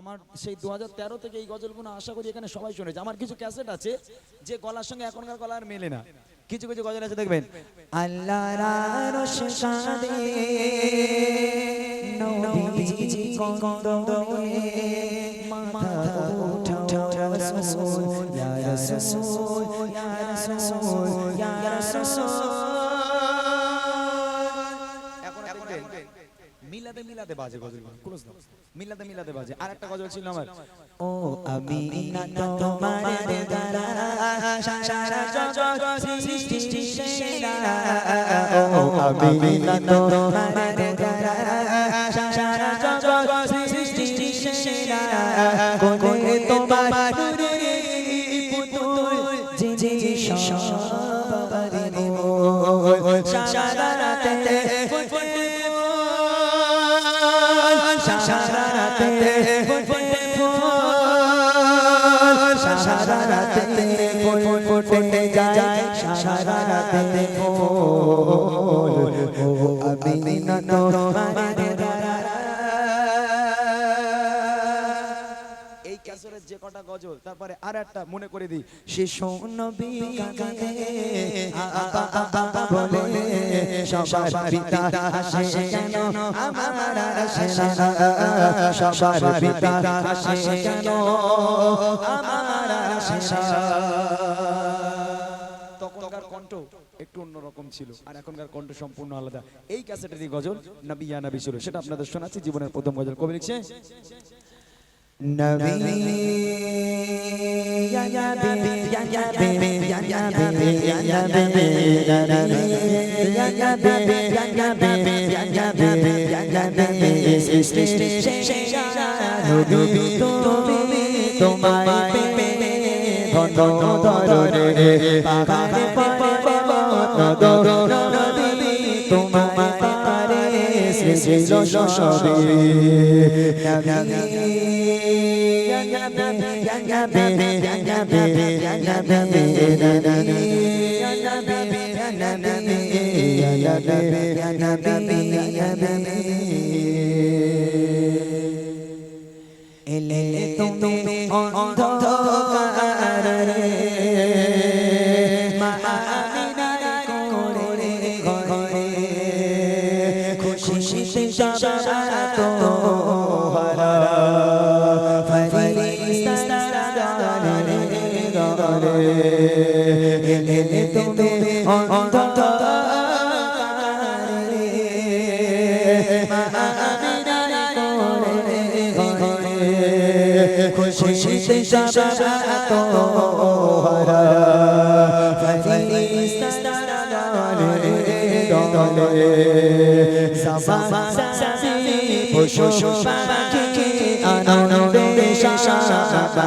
আমার সেই দু হাজার তেরো থেকে এই গজলগুলো আশা করি এখানে সবাই শুনেছে। আমার কিছু ক্যাসেট আছে যে গলার সঙ্গে এখনকার গলা আর মেলে না। কিছু কিছু গজল আছে, দেখবেন। আল্লাহ রাসূল মিলাদে মিলাদে বাজে গজল ক্লোজ মিলাদে মিলাদে বাজে। আর একটা গজল ছিল আমার। ও আমি না তোমার সারা রাতে রাতে রাতে এই ক্যাসেটের যে কটা গজল তারপরে আর একটা মনে করে দিই সে নবী গানে আবা আবা বলে সবার পিতা আসে। কেন? আমার আসে না। সবার পিতা আসে। কেন? আমার আসে না। তখনকার কণ্ঠ একটু অন্যরকম ছিল আর এখনকার কণ্ঠ সম্পূর্ণ আলাদা। এই ক্যাসেটেরই গজল নবী ইয়া নবী ছিল সেটা আপনাদের শোনাচ্ছি জীবনের প্রথম গজল। কবি লিখছে? তোমায় ধন ধর রে বাবা তোমায় শ্রী শ্রী সবে এলে তুমি অন্ধকার মা রে এলে তুমি খুশিতে সারা তো হারা আনন্দে সারা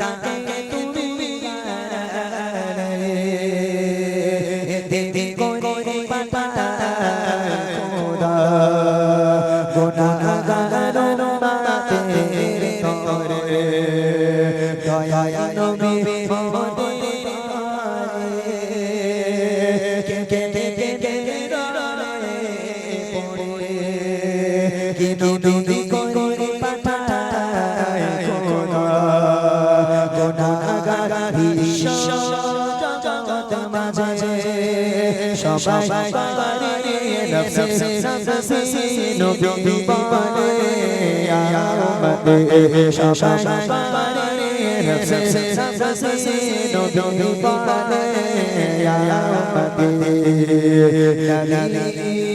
তাকে তুমি দিদি করে পাতা খোদা গোনা গান মাতে do do do মাঝে সবাই নবী পারে সবাই नोबी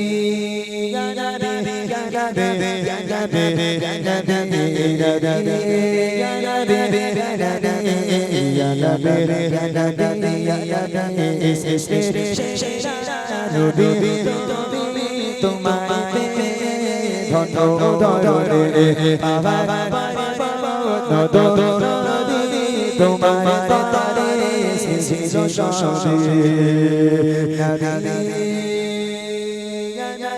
তোমার